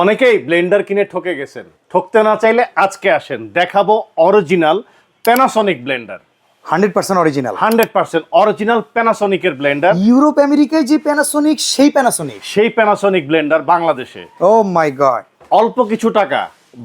অনেকেই ব্লেন্ডার কিনে ঠকে গেছেন। ঠকতে না চাইলে আজকে আসেন। দেখাবো original Panasonic blender. Hundred percent original. Hundred percent original প্যানাসনিকের blender. Europe আমেরিকায় যে প্যানাসোনিক সেই প্যানাসোনিক সেই প্যানাসনিক ব্লেন্ডার বাংলাদেশে। ও মাই গড অল্প কিছু টাকা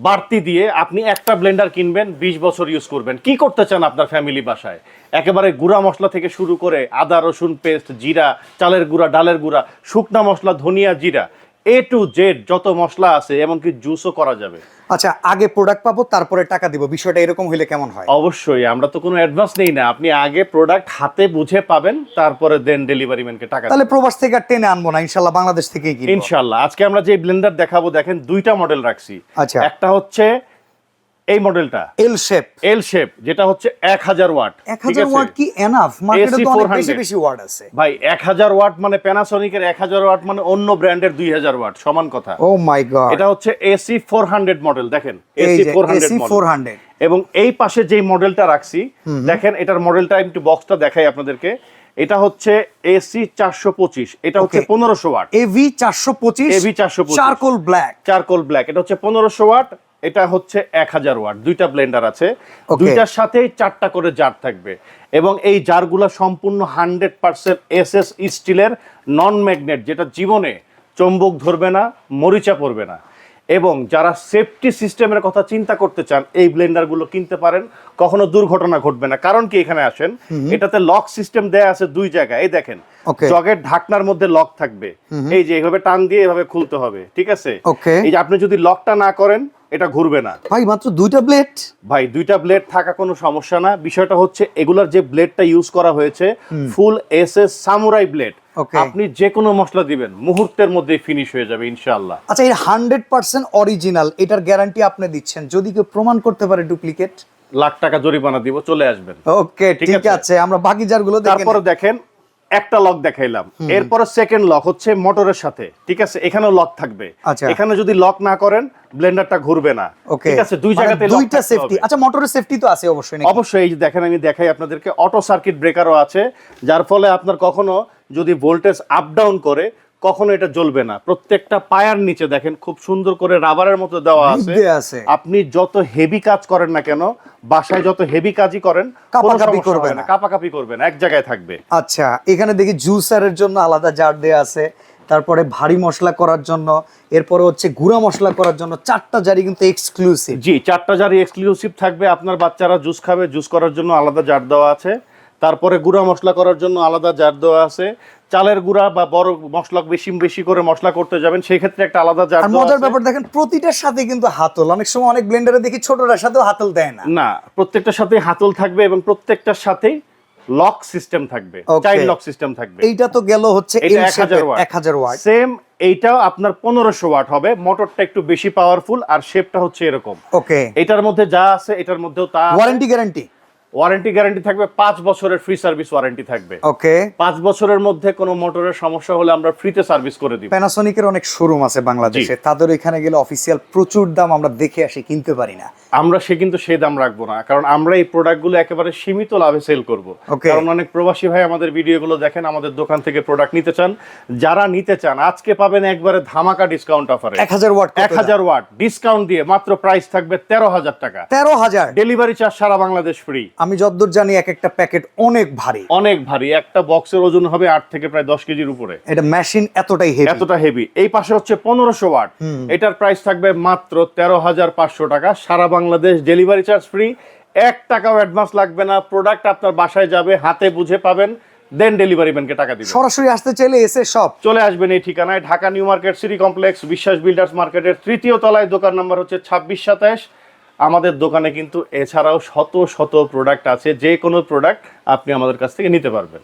বাড়তি দিয়ে আপনি একটা ব্লেন্ডার কিনবেন বিশ বছর ইউজ করবেন। কি করতে চান আপনার ফ্যামিলি বাসায়? একেবারে গুঁড়া মশলা থেকে শুরু করে আদা রসুন পেস্ট জিরা চালের গুঁড়া ডালের গুঁড়া শুকনা মশলা ধনিয়া জিরা। এ টু জেড যত মশলা আছে এমনকি জুসও করা যাবে। আচ্ছা আগে প্রোডাক্ট পাবো তারপরে টাকা দিব। বিষয়টা এরকম হলে কেমন হয়? অবশ্যই আমরা তো কোনো অ্যাডভান্স নেই না। আপনি আগে প্রোডাক্ট হাতে বুঝে পাবেন তারপরে দেন ডেলিভারি ম্যানকে টাকা তাহলে প্রবাস থেকে আর টেনে আনব না ইনশাল্লাহ বাংলাদেশ থেকেই কিনবো। ইনশাল্লাহ আজকে আমরা যে ব্লেন্ডার দেখাবো দেখেন দুইটা মডেল রাখছি। আচ্ছা। একটা হচ্ছে এই মডেলটা। এল শেপ এল শেপ যেটা হচ্ছে এক হাজার ওয়াট এক হাজার ওয়াট কি এনাফ মার্কেটে তো অনেক বেশি বেশি ওয়াট আছে। ভাই এক হাজার ওয়াট মানে প্যানাসনিকের এক হাজার ওয়াট মানে অন্য ব্র্যান্ডের দুই হাজার ওয়াট সমান কথা। ও মাই গড এটা হচ্ছে এসি ফোর হান্ড্রেড মডেল দেখেন এসি যে four hundred AC four hundred এবং এই পাশে যেই মডেলটা রাখছি দেখেন এটার মডেলটা একটু বক্সটা দেখাই আপনাদেরকে। এটা হচ্ছে এসি চারশো পঁচিশ এটা হচ্ছে. পনেরোশো ওয়াট। এভি চারশো পঁচিশ AV 425 charcoal black charcoal black এটা হচ্ছে পনেরোশো ওয়াট এটা হচ্ছে এক হাজার ওয়াট। দুইটা ব্লেন্ডার আছে। দুইটার সাথেই চারটা করে জার থাকবে। এবং এই জারগুলো সম্পূর্ণ হান্ড্রেড পার্সেন্ট এস এস স্টিলের নন ম্যাগনেট যেটা জীবনে চম্বক ধরবে না মরিচা পড়বে না। এবং যারা সেফটি সিস্টেমের কথা চিন্তা করতে চান এই ব্লেন্ডারগুলো কিনতে পারেন। কখনো দুর্ঘটনা ঘটবে না। কারণ কি এখানে আসেন? এটাতে লক সিস্টেম দেয়া আছে দুই জায়গায়। এই দেখেন. জগের ঢাকনার মধ্যে লক থাকবে। এই যে এইভাবে টান দিয়ে এভাবে খুলতে হবে। ঠিক আছে? এই যে আপনি যদি লকটা না করেন এটা ঘুরবে না। ভাই মাত্র দুইটা ব্লেড ভাই দুইটা ব্লেড থাকা কোনো সমস্যা না। বিষয়টা হচ্ছে এগুলার যে ব্লেডটা ইউজ করা হয়েছে full S S samurai blade আপনি যে কোনো মশলা দিবেন মুহূর্তের মধ্যে ফিনিশ হয়ে যাবে ইনশাআল্লাহ। আচ্ছা এই হান্ড্রেড পার্সেন্ট অরিজিনাল এটার গ্যারান্টি আপনি দিচ্ছেন। যদি কেউ প্রমাণ করতে পারে ডুপ্লিকেট লাখ টাকা জরিমানা দিব চলে আসবেন। ওকে ঠিক আছে। আমরা বাকি জারগুলো তারপরে দেখেন একটা লক দেখাইলাম। এরপর সেকেন্ড লক হচ্ছে মোটরের সাথে। ঠিক আছে? এখানেও লক থাকবে। আচ্ছা। এখানে যদি লক না করেন ব্লেন্ডারটা ঘুরবে না। ঠিক আছে? দুই জায়গাতে দুইটা সেফটি আচ্ছা মোটরের সেফটি তো আছে অবশ্যই? অবশ্যই এই যে দেখেন আমি দেখাই আপনাদেরকে। অটো সার্কিট ব্রেকারও আছে যার ফলে আপনার কখনো যদি ভোল্টেজ আপ ডাউন করে কখনো এটা জ্বলবে না। প্রত্যেকটা পায়ার নিচে দেখেন খুব সুন্দর করে রাবারের মতো দেওয়া আছে। আপনি যত হেভি কাজ করেন না কেন বাসায় যত হেভি কাজই করেন কাঁপাকাঁপি করবে না। কাপাকাপি করবে না এক জায়গায় থাকবে। আচ্ছা এখানে দেখি জুসারের জন্য আলাদা জার দেয়া আছে। তারপরে ভারী মশলা করার জন্য এরপরে হচ্ছে গুঁড়া মশলা করার জন্য চারটা জারি কিন্তু এক্সক্লুসিভ জি চারটা জারি এক্সক্লুসিভ থাকবে। আপনার বাচ্চারা জুস খাবে জুস করার জন্য আলাদা জার দেওয়া আছে। তারপরে গুঁড়া মশলা করার জন্য আলাদা জার দেওয়া আছে। চালের গুঁড়া বা বড় মশলা বেশি বেশি করে মশলা করতে যাবেন সেই ক্ষেত্রে একটা আলাদা জার আর মজার ব্যাপার দেখেন প্রতিটার সাথে কিন্তু হাতল অনেক সময় অনেক ব্লেন্ডারে দেখি ছোটটার সাথেও হাতল দেয় না। না প্রত্যেকটার সাথে হাতল থাকবে এবং প্রত্যেকটার সাথেই লক সিস্টেম থাকবে চাইল্ড লক সিস্টেম থাকবে। এইটা তো গেল হচ্ছে এটা এক হাজার ওয়াট এক হাজার ওয়াট সেম এইটাও আপনার পনেরোশো ওয়াট হবে মোটরটা একটু বেশি পাওয়ারফুল আর শেপটা হচ্ছে এরকম। ওকে এটার মধ্যে যা আছে এটার মধ্যেও তা ওয়ারেন্টি গ্যারান্টি ওয়ারেন্টি গ্যারান্টি থাকবে পাঁচ বছরের ফ্রি সার্ভিস ওয়ারেন্টি থাকবে। ওকে। পাঁচ বছরের মধ্যে কোনো মোটরের সমস্যা হলে আমরা ফ্রিতে সার্ভিস করে দিব। প্যানাসোনিকের অনেক শোরুম আছে বাংলাদেশে। তাদের এখানে গেলে অফিসিয়াল প্রচুর দাম আমরা দেখে আসি কিনতে পারি না। আমরা সে কিন্তু সে দাম রাখব না কারণ আমরা এই প্রোডাক্টগুলো একেবারে সীমিত লাভে সেল করব. কারণ অনেক প্রবাসী ভাই আমাদের ভিডিওগুলো দেখেন আমাদের দোকান থেকে প্রোডাক্ট নিতে চান। যারা নিতে চান আজকে পাবেন একবারে ধামাকা ডিসকাউন্ট অফারে এক হাজার ওয়াট এক হাজার ওয়াট ডিসকাউন্ট দিয়ে মাত্র প্রাইস থাকবে তেরো হাজার টাকা। তেরো হাজার? ডেলিভারি চার্জ সারা বাংলাদেশ ফ্রি আমি যতদূর জানি এক একটা প্যাকেট অনেক ভারী। অনেক ভারী। একটা বক্সের ওজন হবে আট থেকে প্রায় দশ কেজির উপরে। এটা মেশিন এতটাই হেভি এতটা হেভি এই পাশে হচ্ছে পনেরোশো ওয়াট। এটার প্রাইস থাকবে মাত্র তেরো হাজার পাঁচশো টাকা। সারা বাংলাদেশ ডেলিভারি চার্জ ফ্রি এক টাকাও অ্যাডভান্স লাগবে না। প্রোডাক্ট আপনার বাসায় যাবে হাতে বুঝে পাবেন দেন ডেলিভারি ম্যানকে টাকা দিবেন সরাসরি আসতে চাইলে এসে সব চলে আসবেন এই ঠিকানায় Dhaka new market city complex Biswas builders মার্কেটের তৃতীয় তলায়। দোকান নাম্বার হচ্ছে ছাব্বিশ সাতাশ। আমাদের দোকানে কিন্তু এছাড়াও শত শত প্রোডাক্ট আছে, যে কোনো প্রোডাক্ট আপনি আমাদের কাছ থেকে নিতে পারবেন।